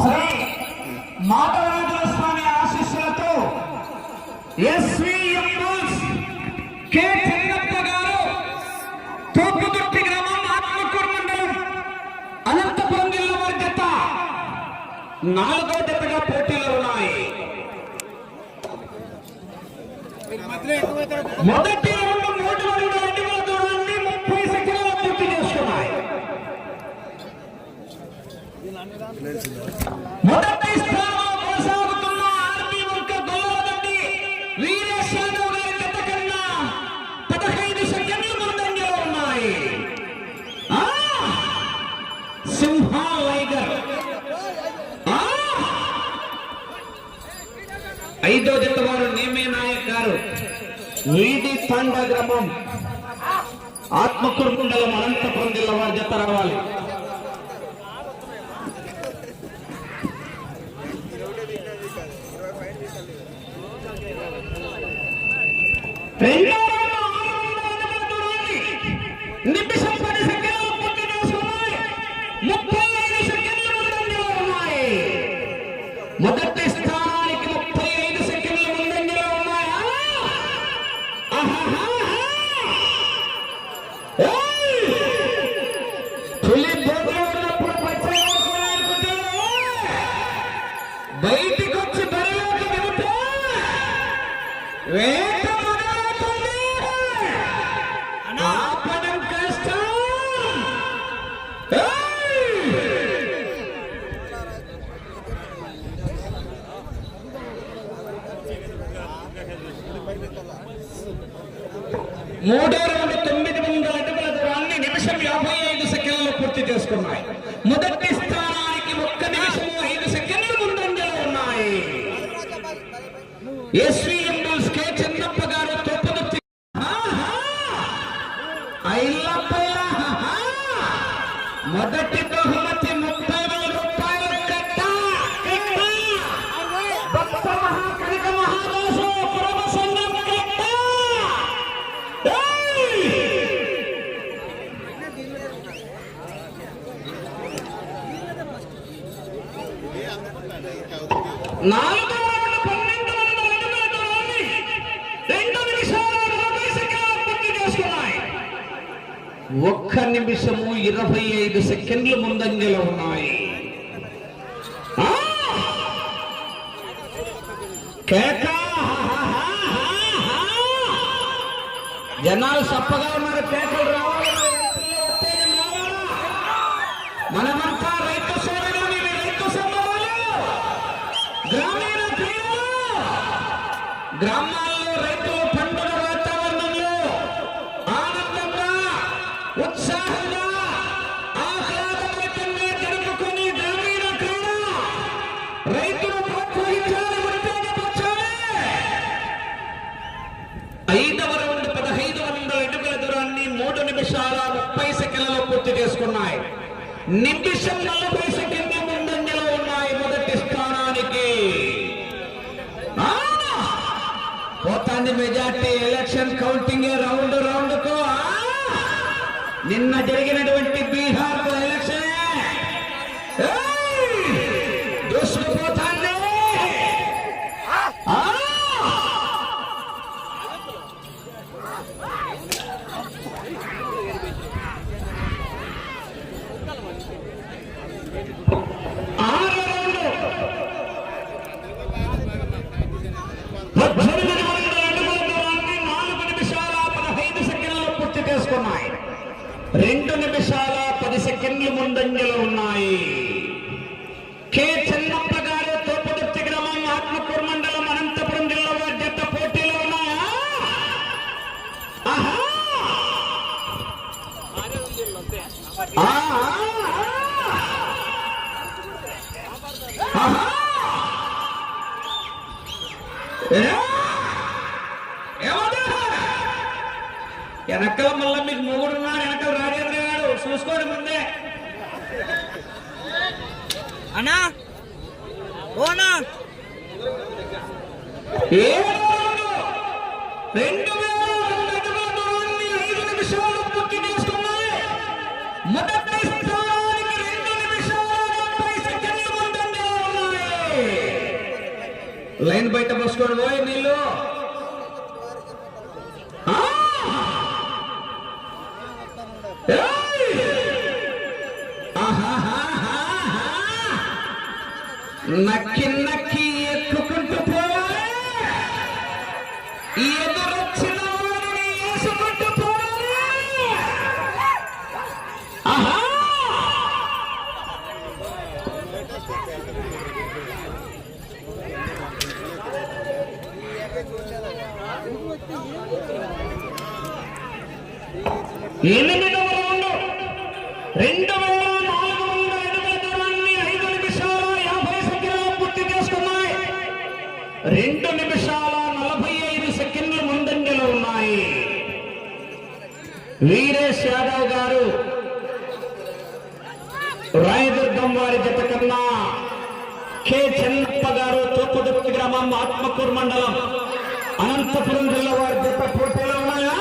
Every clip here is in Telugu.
శ్రీ మాధవరాజుల స్వామి ఆశీస్సులతో ఎస్వి ఎంబుల్స్ చెన్నప్ప గారు గ్రామం ఆత్మకూరు మండలం అనంతపురం జిల్లా వారి జత నాలుగో జతగా పోటీలు ఉన్నాయి. మొదటి రౌండ్ మూడు వందల అడుగుల దూరాన్ని ముప్పై సెకండ్ల పూర్తి చేసుకున్నాయి మొదటి స్థానంలో కొనసాగుతున్న ఆర్మీ వీరేష్ యాదవ్ గారి కన్నా పదహైదు సెకండ్లు ముందంజలో ఉన్నాయి. సింహ లైగర్. ఐదో జత వారు నేమే నాయక్ గారు. వీధి తండ గ్రామం. ఆత్మకూరు మండలం అనంతపురం జిల్లా వారి జత రావాలి. రెండో పూర్తి చేసుకున్నాయి మొదటి ఒక్క నిమిషము ఇరవై ఐదు సెకండ్లు ముందంజలో ఉన్నాయి. జనాలు సప్పగా ఉన్నారు కేకలు రావాలి ఐదవ రౌండ్ పదహైదు వందల అడుగుల దూరాన్ని మూడు నిమిషాల ముప్పై సెకండ్లలో పూర్తి చేసుకున్నాయి. నిమిషం నలభై సెకండ్ల ముందంజలో ఉన్నాయి మొదటి స్థానానికి. పోతాంది మెజార్టీ ఎలక్షన్ కౌంటింగ్ రౌండ్ రౌండ్కు నిన్న జరిగినటువంటి బీహార్ వెనకాల మళ్ళీ మీకు మొగుడున్నారు వెనక రాజేంద్ర గారు. చూసుకోండి ముందే. అనా ఓనా రెండు లైన్ బయట పోసుకోండి పోయి నీళ్ళు. నక్కి నక్కి ఎక్కుకుంటూ పోవాలి. గ్రామం ఆత్మకూరు మండలం అనంతపురం జిల్లా వారి జత పోటీలో ఉన్నాయా.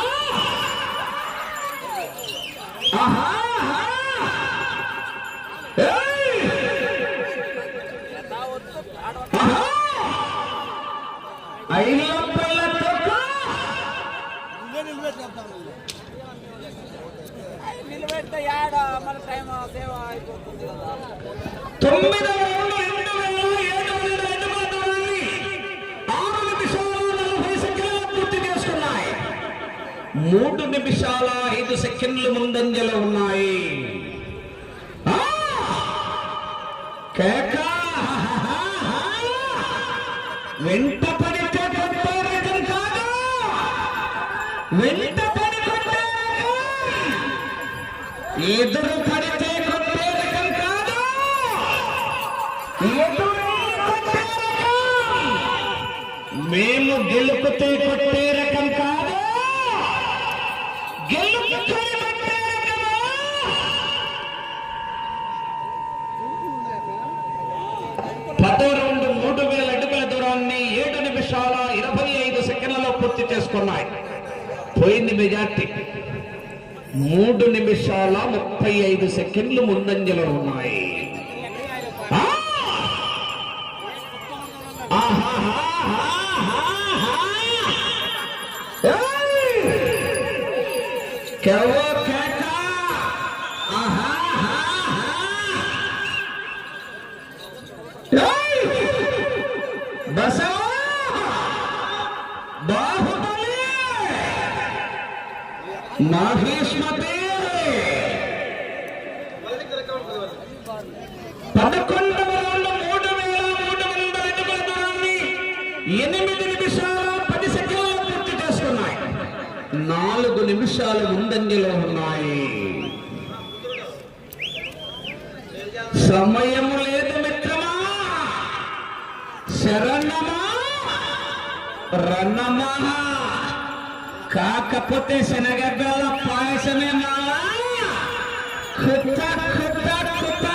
నిలబెడితే యాడ? మన టైం సేవ అయిపోతుంది కదా. తొమ్మిదవ రౌండ్ రెండు వేల ఏడు వందల అడుగుల దూరాన్ని ఆరు నిమిషాల నలభై సెకండ్లు పూర్తి చేసుకున్నాయి మూడు నిమిషాల ఐదు సెకండ్లు ముందంజలో ఉన్నాయి. వెంట పడితే కాదు. వెంట పడి ఎదురు పడితే కొట్టే రకం కాదు ఎదురు మేము గెలుపుతే కొట్టే రకం పూర్తి చేసుకున్నాయి. పోయింది మెజార్టీ. మూడు నిమిషాల ముప్పై ఐదు సెకండ్లు ముందంజలో ఉన్నాయి. మహిష్మతి పదకొండవ రౌండ్ మూడు వేల మూడు వందల అడుగుల దూరాన్ని ఎనిమిది నిమిషాల పది సెకండ్లు పూర్తి చేస్తున్నాయి. నాలుగు నిమిషాలు ముందంజలో ఉన్నాయి. సమయము లేదు మిత్రమా. శరణమా. రన్నమా కాకపోతే శనగడ్డల పాయసమే మావా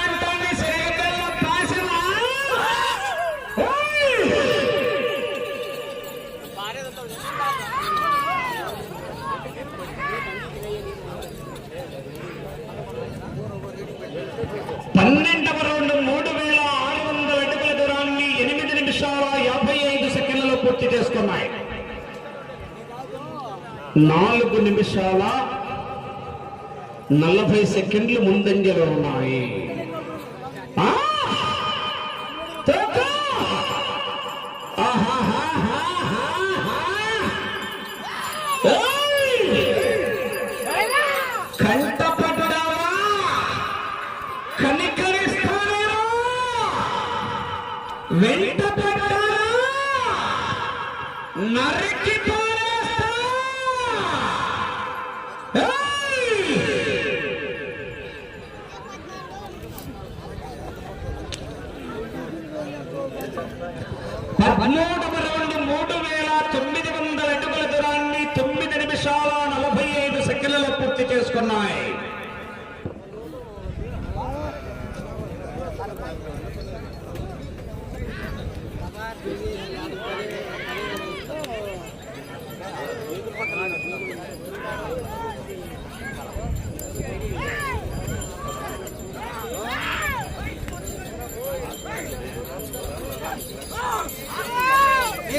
అంటానే శనగడ్డల పాయసమా? పన్నెండవ రౌండ్ మూడు వేల ఆరు వందల అడుగుల దూరాన్ని ఎనిమిది నిమిషాల యాభై ఐదు సెకండ్లలో పూర్తి చేసుకున్నాయి. నాలుగు నిమిషాల నలభై సెకండ్లు ముందంజలో ఉన్నాయి.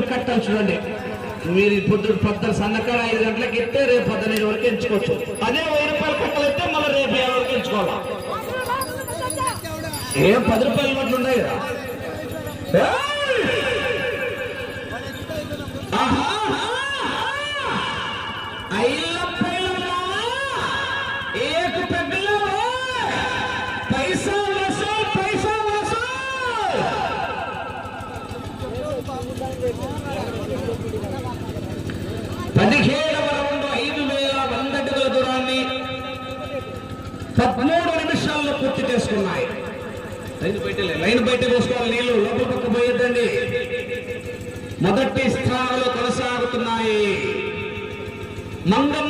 పొద్దుడు కట్టాలి చూడండి. మీరు ఇప్పుడు పొద్దున సన్నకాడ ఐదు గంటలకు ఎత్తే రేపు పద్దెనిమిది వరకు ఎంచుకోవచ్చు. అదే వెయ్యి రూపాయలు కట్టలు ఎత్తే మళ్ళీ రేపు యాభై వరకు ఎంచుకోవాలి? ఏం పది రూపాయలు మట్లు ఉన్నాయి కదా పదిహేడవ రౌండ్ ఐదు వేల వంద దూరాన్ని పదమూడు నిమిషాల్లో పూర్తి చేసుకున్నాయి. లైన్ బయట లైన్ బయట వేసుకోవాలి నీళ్ళు లోపల పక్క పోయొద్దండి. మొదటి స్థానంలో కొనసాగుతున్నాయి. మంగమ్మ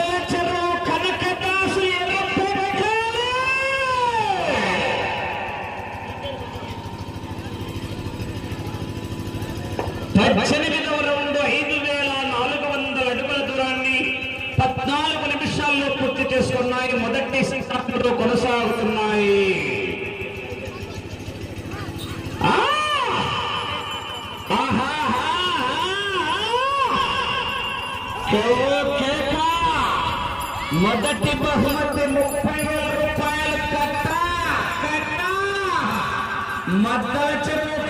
మొదటి బహుమతి ముప్పై వేల రూపాయలు కట్ట. కట్ట. మద్దలు చెరువు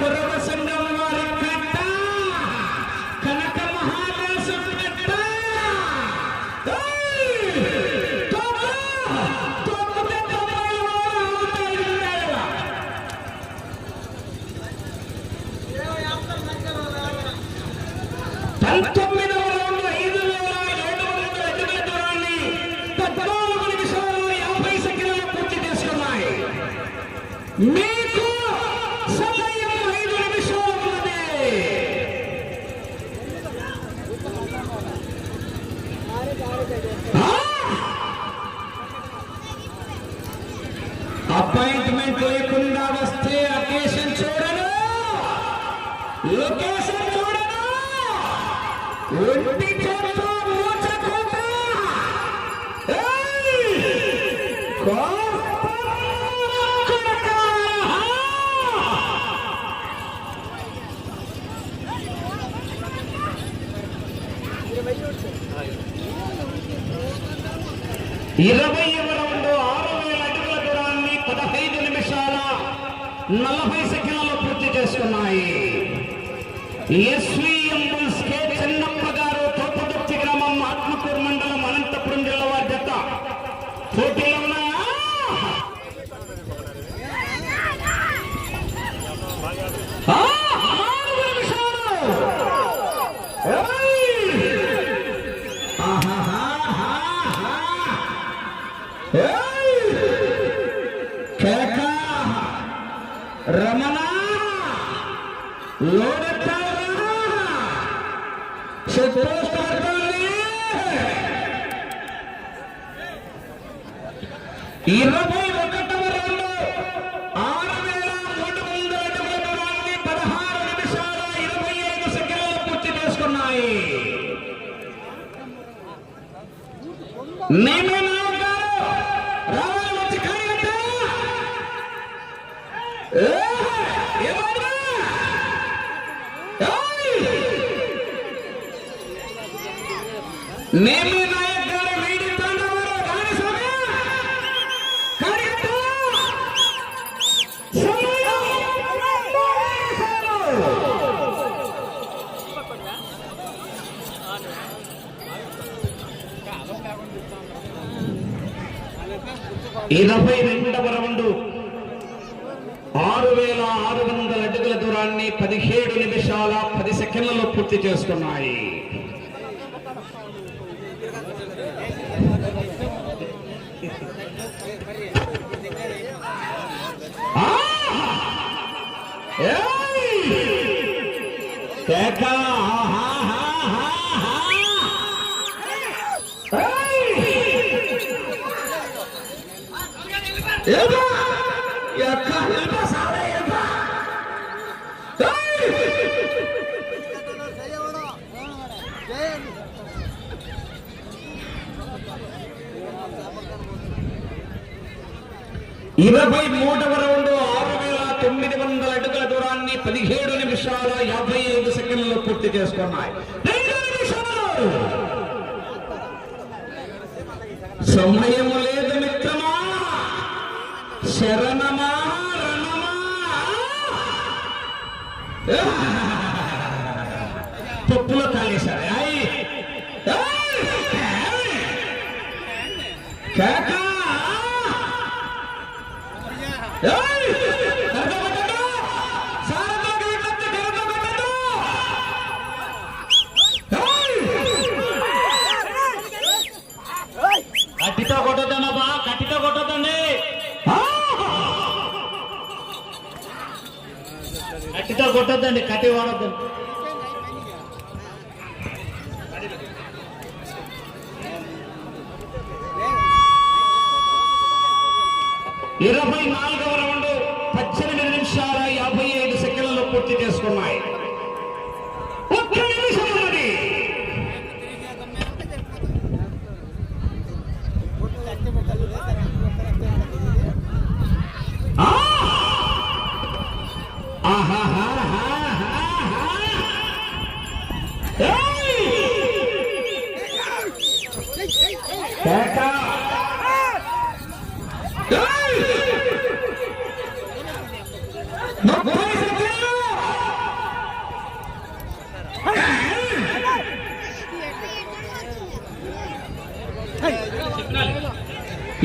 మీకు సమయం ఐదు నిమిషాలు అపాయింట్మెంట్ లేకుండా వస్తే అకేషన్ చూడను. లొకేషన్ చూడను. ఒంటి ఇరవై రౌండ్ ఆరు వేల అడుగుల దూరాన్ని పదహైదు నిమిషాల నలభై సెకండ్లలో పూర్తి చేసుకున్నాయి. ఎస్వీఎం ఇరవై ఒకటవ రౌండ్ ఆరు వేల మూడు వందల అడుగుల దూరాన్ని పదహారు నిమిషాల ఇరవై ఐదు సెకండ్లు పూర్తి చేసుకున్నాయి. ఇరవై రెండవ రౌండ్ ఆరు వేల ఆరు వందల అడుగుల దూరాన్ని పదిహేడు నిమిషాల పది సెకండ్లలో పూర్తి చేసుకున్నాయి. ఇరవై మూడవ రౌండ్ ఆరు వేల తొమ్మిది వందల అడుగుల దూరాన్ని పదిహేడు నిమిషాల యాభై ఐదు సెకండ్లు పూర్తి చేసుకున్నాయి. రెండు నిమిషాలు సమయము లేదు మిత్రమా శరణమా పప్పులో కాలేశారు. అయ్ కాకా. వద్దండి కట్టి వాడద్దు ఇరవై నాలుగవ రౌండ్ పద్దెనిమిది నిమిషాల యాభై ఐదు సెకండ్లలో పూర్తి చేసుకున్నాయి.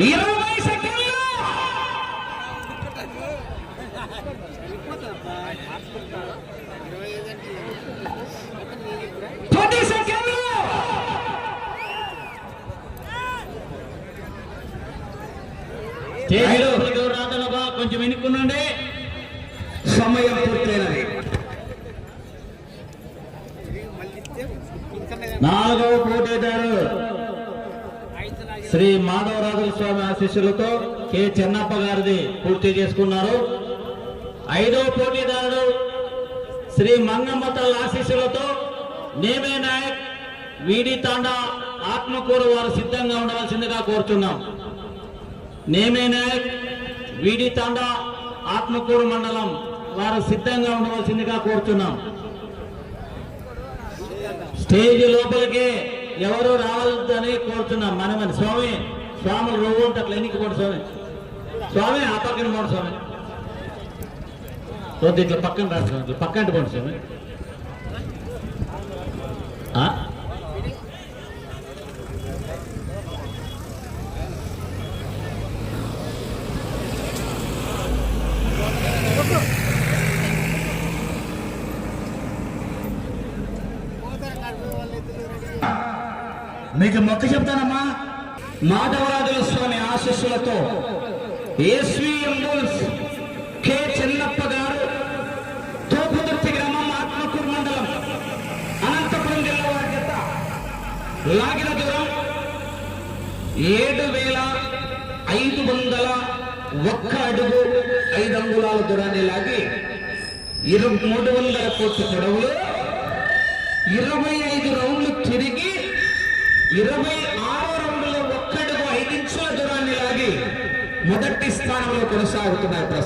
ఇరవై సెకండ్లు! పది సెకండ్లు! చేతిలో ఎవరు కొంచెం వెనుక్కునండి. సమయం పూర్తయినది. నాలుగవ పోటీదారు శ్రీ మాధవరాజుల స్వామి ఆశీస్సులతో కె చెన్నప్ప గారిది పూర్తి చేసుకున్నారు. ఐదవ పోటీదారుడు శ్రీ మంగమ్మ ఆశీస్సులతో నేమే నాయక్ వీడి తాండా ఆత్మకూర వారు సిద్ధంగా ఉండవలసిందిగా కోరుతున్నాం నేమేనాయక్ వీడి తండ ఆత్మకూరు మండలం వారు సిద్ధంగా ఉండవలసిందిగా కోరుచున్నాం స్టేజ్ లోపలికి ఎవరు రావద్దని కోరుచున్నాం మనమని స్వామి స్వాములు రోజు ఉంటే అట్లా ఎన్నికి పోడు స్వామి. స్వామి ఆ పక్కన పోడు స్వామి. ఇట్లా పక్కన రాదు స్వామి ఇట్లా పక్కన పోండి స్వామి. మీకు మొక్క చెప్తానమ్మా. మాధవరాజుల స్వామి ఆశస్సులతో ఏస్వీఎం బుల్స్ కె చెన్నప్ప గారు తోపుదుర్తి గ్రామం ఆత్మకూరు మండలం అనంతపురం జిల్లా వారి చేత లాగిన దూరం ఏడు వేల ఐదు వందల ఒక్క అడుగు ఐదు అంగుళాల దూరాన్ని లాగి ఇరవై మూడు వందల కోట్ల పొడవులు ఇరవై ఐదు ఇరవై ఆరో రౌండ్లో ఒక్కడుగు ఐదు ఇంచుల దూరాన్ని లాగి మొదటి స్థానంలో కొనసాగుతున్నారు ప్రస్తుతం.